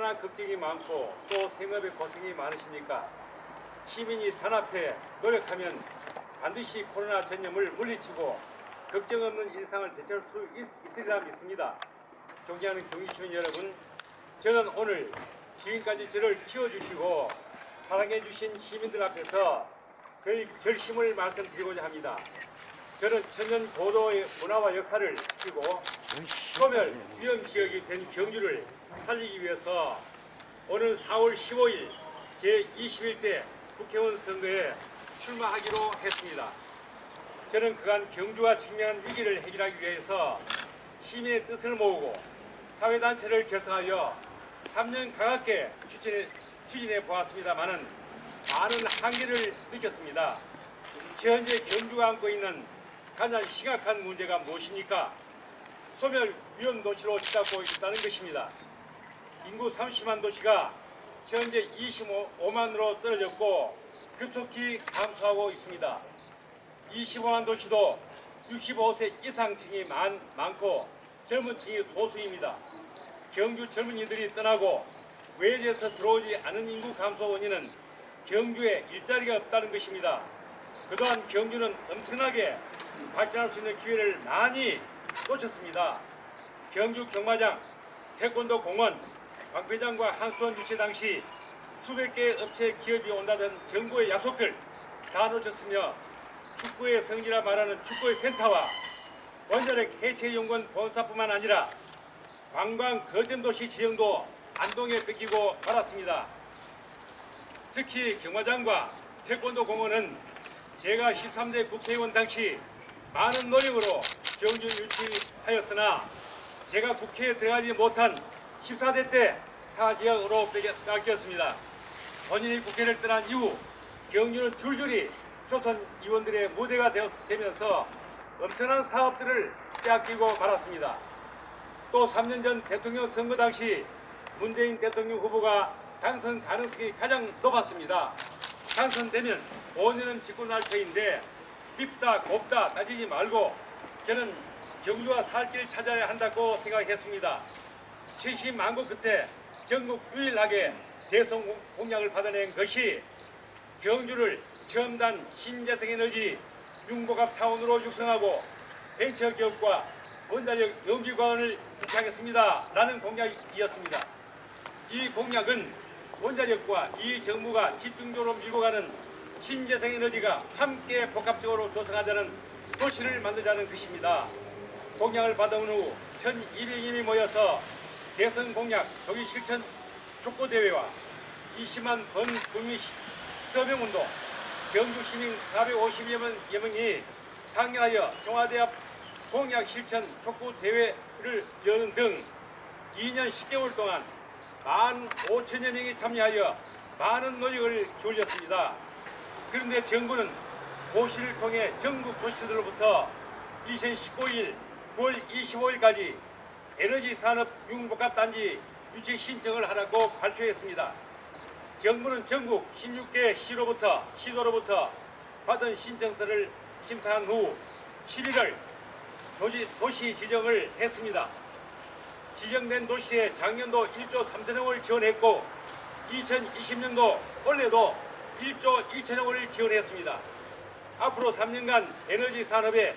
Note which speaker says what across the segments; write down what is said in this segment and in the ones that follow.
Speaker 1: 얼마나 걱정이 많고 또 생업에 고생이 많으십니까? 시민이 단합해 노력하면 반드시 코로나 전염을 물리치고 걱정 없는 일상을 되찾을 수 있, 있으리라 믿습니다. 존경하는 경기시민 여러분, 저는 오늘 지금까지 저를 키워주시고 사랑해주신 시민들 앞에서 저희 결심을 말씀드리고자 합니다. 저는 천년 고도의 문화와 역사를 지키고 소멸 위험 지역이 된 경주를 살리기 위해서 오는 4월 15일 제21대 국회의원 선거에 출마하기로 했습니다. 저는 그간 경주가 직면한 위기를 해결하기 위해서 시민의 뜻을 모으고 사회단체를 결성하여 3년 가깝게 추진해, 추진해 보았습니다만은 많은 한계를 느꼈습니다. 현재 경주가 안고 있는 가장 심각한 문제가 무엇입니까? 소멸 위험 도시로 치닫고 있다는 것입니다. 인구 30만 도시가 현재 25만으로 떨어졌고 급속히 감소하고 있습니다. 25만 도시도 65세 이상층이 많, 많고 젊은 층이 소수입니다. 경주 젊은이들이 떠나고 외지에서 들어오지 않은 인구 감소 원인은 경주에 일자리가 없다는 것입니다. 그동안 경주는 엄청나게 발전할 수 있는 기회를 많이 놓쳤습니다. 경주 경마장, 태권도 공원, 광배장과 한수원 유치 당시 수백 개의 업체 기업이 온다던 정부의 약속들 다 놓쳤으며 축구의 성지라 말하는 축구의 센터와 원자력 해체연구원 본사뿐만 아니라 관광 거점도시 지형도 안동에 뺏기고 말았습니다. 특히 경마장과 태권도 공원은 제가 13대 국회의원 당시 많은 노력으로 경주 유치하였으나 제가 국회에 들어가지 못한 14대 때 타 지역으로 뺏겼습니다. 본인이 국회를 떠난 이후 경주는 줄줄이 조선 의원들의 무대가 되면서 엄청난 사업들을 빼앗기고 말았습니다. 또 3년 전 대통령 선거 당시 문재인 대통령 후보가 당선 가능성이 가장 높았습니다. 당선되면 5년은 집권 할 터인데 밉다 곱다 따지지 말고 저는 경주와 살 길 찾아야 한다고 생각했습니다. 70만 국 끝에 전국 유일하게 공- 공약을 받아낸 것이 경주를 첨단 신재생 에너지 융복합 타운으로 육성하고 벤처 기업과 원자력 연구관을 구축하겠습니다. 라는 공약이었습니다. 이 공약은 원자력과 이 정부가 집중적으로 밀고 가는 신재생 에너지가 함께 복합적으로 조성하자는 도시를 만들자는 것입니다. 공약을 받아온 후 1200인이 모여서 대선 공약 조기 실천 촉구 대회와 20만 번 국민 서명 운동 경주 시민 450여 명이 상영하여 청와대 앞 공약 실천 촉구 대회를 여는 등 2년 10개월 동안 만 5천여 명이 참여하여 많은 노력을 기울였습니다. 그런데 정부는 고시를 통해 전국 도시들로부터 2019일 9월 25일까지 에너지 산업 융복합 단지 유치 신청을 하라고 발표했습니다. 정부는 전국 16개 시로부터 시도로부터 받은 신청서를 심사한 후 11월 도시, 도시 지정을 했습니다. 지정된 도시에 작년도 1조 3천억 원을 지원했고 2020년도 올해도 1조 2천억 원을 지원했습니다. 앞으로 3년간 에너지 산업에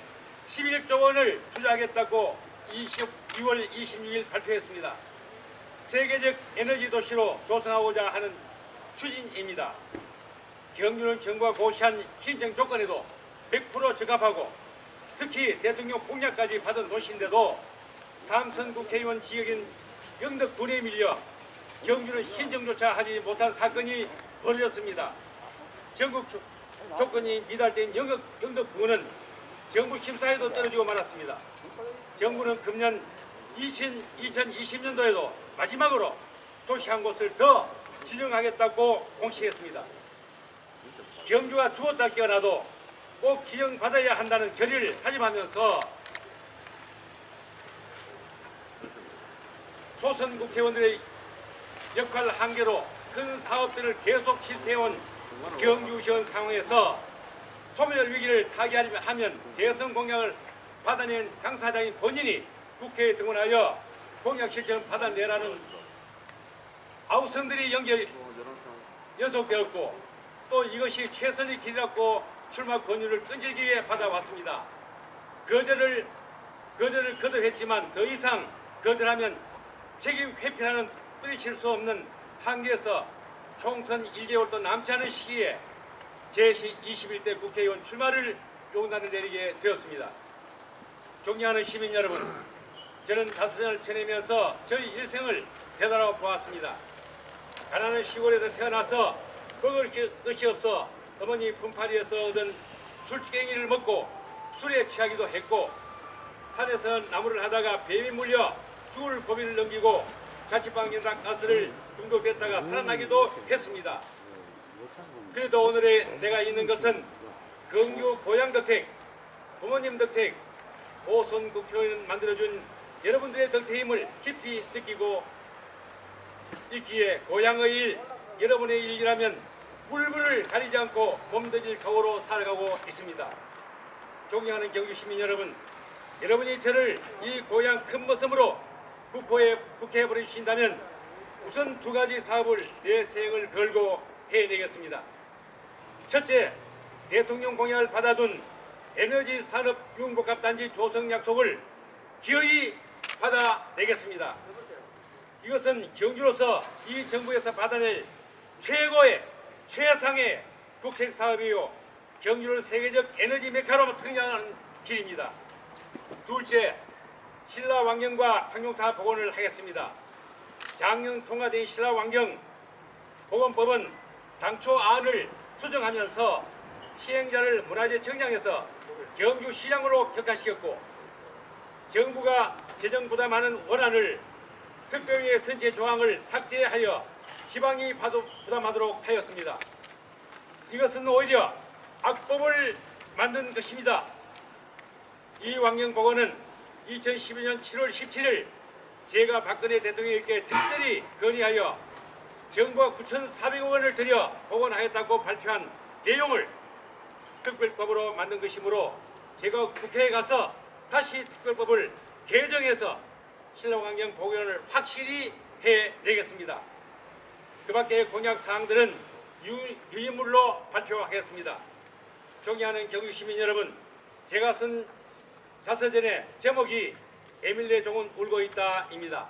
Speaker 1: 11조 원을 투자하겠다고 22월 26일 발표했습니다. 세계적 에너지 도시로 조성하고자 하는 추진입니다. 경주는 정부가 고시한 신청 조건에도 100% 적합하고 특히 대통령 공약까지 받은 도시인데도 삼선 국회의원 지역인 영덕군에 밀려 경주는 신청조차 하지 못한 사건이 벌어졌습니다. 전국 조, 조건이 미달된 영덕, 영덕군은 정부 심사에도 떨어지고 말았습니다. 정부는 금년 20, 2020년도에도 마지막으로 도시 한 곳을 더 지정하겠다고 공시했습니다. 경주가 죽었다 깨어나도 꼭 지정받아야 한다는 결의를 다짐하면서 조선 국회의원들의 역할 한계로 큰 사업들을 계속 실패해온 경주 현 상황에서 소멸 위기를 타개하면 대선 공약을 받아낸 당 사장인 본인이 국회에 등원하여 공약 실천 받아내라는 아우성들이 연결 연속되었고 또 이것이 최선의 길이라고 출마 권유를 끈질기 게 받아왔습니다. 거절을 거절을 거듭했지만 더 이상 거절하면 책임 회피하는 뿌리칠 수 없는 한계에서 총선 1개월도 남지 않은 시기에 제21대 국회의원 출마를 용단을 내리게 되었습니다. 존경하는 시민 여러분, 저는 다섯 년을 지내면서 저희 일생을 되돌아 보았습니다. 가난한 시골에서 태어나서 먹을 게- 것이 없어 어머니 품팔이에서 얻은 술주갱이를 먹고 술에 취하기도 했고 산에서 나무를 하다가 뱀이 물려 죽을 고비를 넘기고 자취방이나 가스를 중독됐다가 살아나기도 했습니다. 그래도 오늘의 내가 있는 것은 경주 고향 덕택, 부모님 덕택, 고선 국회의원 만들어준 여러분들의 덕택임을 깊이 느끼고 있기에 고향의 일, 여러분의 일이라면 물불을 가리지 않고 몸되질 각오로 살아가고 있습니다. 존경하는 경주 시민 여러분, 여러분이 저를 이 고향 큰 모습으로 국포에 국회에 보내주신다면 우선 두 가지 사업을 내 생을 걸고 해내겠습니다. 첫째, 대통령 공약을 받아둔 에너지 산업 융복합 단지 조성 약속을 기어이 받아내겠습니다. 이것은 경주로서 이 정부에서 받아낼 최고의 최상의 국책 사업이요 경주를 세계적 에너지 메카로 성장하는 길입니다. 둘째, 신라 왕경과 환경사 복원을 하겠습니다. 작년 통과된 신라 왕경 보건법은 당초 안을 수정하면서 시행자를 문화재 청장에서 경주 시장으로 격화시켰고 정부가 재정 부담하는 원안을 특별위의 선체 조항을 삭제하여 지방이 부담하도록 하였습니다. 이것은 오히려 악법을 만든 것입니다. 이 왕경복원은 2012년 7월 17일 제가 박근혜 대통령께 특별히 건의하여 정부가 9,400억 원을 들여 복원하였다고 발표한 내용을 특별법으로 만든 것이므로 제가 국회에 가서 다시 특별법을 개정해서 신라환경 복원을 확실히 해내겠습니다. 그 밖의 공약 사항들은 유, 유인물로 발표하겠습니다. 존경하는 경유 시민 여러분, 제가 쓴 자서전의 제목이 에밀레 종은 울고 있다입니다.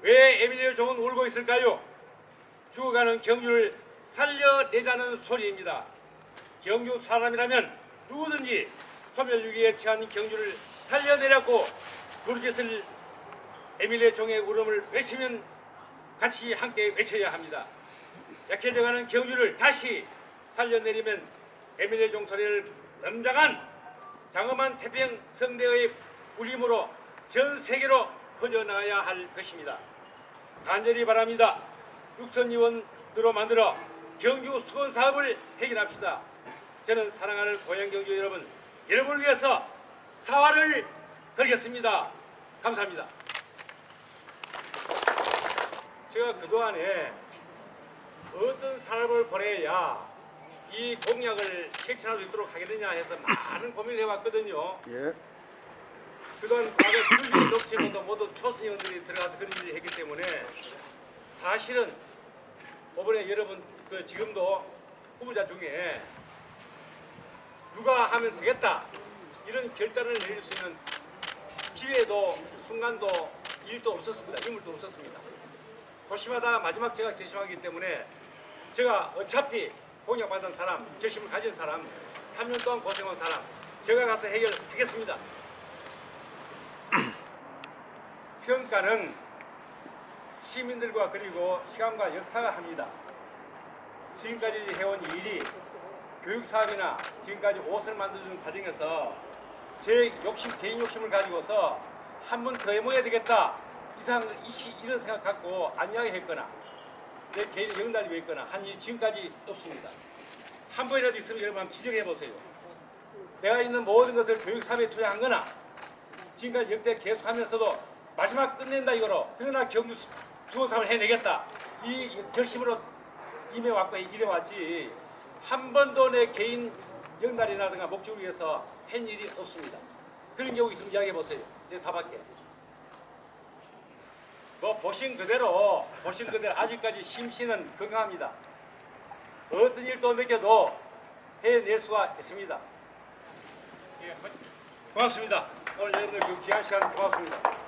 Speaker 1: 왜 에밀레 종은 울고 있을까요? 죽어가는 경주를 살려내자는 소리입니다. 경주 사람이라면 누구든지 소멸위기에 처한 경주를 살려내라고 부르짖을 에밀레 종의 울음을 외치면 같이 함께 외쳐야 합니다. 약해져가는 경주를 다시 살려내리면 에밀레 종 소리를 넘장한 장엄한 태평 성대의 울림으로 전 세계로 퍼져나가야 할 것입니다. 간절히 바랍니다. 육선 의원으로 만들어 경주 수건 사업을 해결합시다. 저는 사랑하는 고향 경주 여러분, 여러분을 위해서 사활을 걸겠습니다. 감사합니다. 제가 그동안에 어떤 사람을 보내야 이 공약을 실천할 수 있도록 하겠느냐 해서 많은 고민을 해왔거든요.
Speaker 2: 예.
Speaker 1: 그동안 과거 줄기 녹취로도 모두 초선의원들이 들어가서 그런 일을 했기 때문에 사실은 이번에 여러분 그 지금도 후보자 중에 누가 하면 되겠다 이런 결단을 내릴 수 있는 기회도 순간도 일도 없었습니다. 인물도 없었습니다. 고심하다가 마지막 제가 결심하기 때문에 제가 어차피 공약받은 사람, 결심을 가진 사람, 3년 동안 고생한 사람 제가 가서 해결하겠습니다. 평가는 시민들과 그리고 시간과 역사가 합니다. 지금까지 해온 일이 교육 사업이나 지금까지 옷을 만들어주는 과정에서 제 욕심 개인 욕심을 가지고서 한 번 더 해먹어야 되겠다 이상 이런 생각 갖고 안 이야기했거나 내 개인 영달이 했거나 한 일이 지금까지 없습니다. 한 번이라도 있으면 여러분 한번 지적해 보세요. 내가 있는 모든 것을 교육 사업에 투자한 거나 지금까지 역대 계속하면서도 마지막 끝낸다 이거로 그러나 경주 수호사업을 해내겠다 이 결심으로 임해왔고 이래왔지 한 번도 내 개인 영달이라든가 목적을 위해서 한 일이 없습니다. 그런 경우 있으면 이야기해 보세요. 내가 답할게. 뭐 보신 그대로 보신 그대로 아직까지 심신은 건강합니다. 어떤 일도 맡겨도 해낼 수가 있습니다. 예, 고맙습니다. 오늘 여러분들 그 귀한 시간 고맙습니다.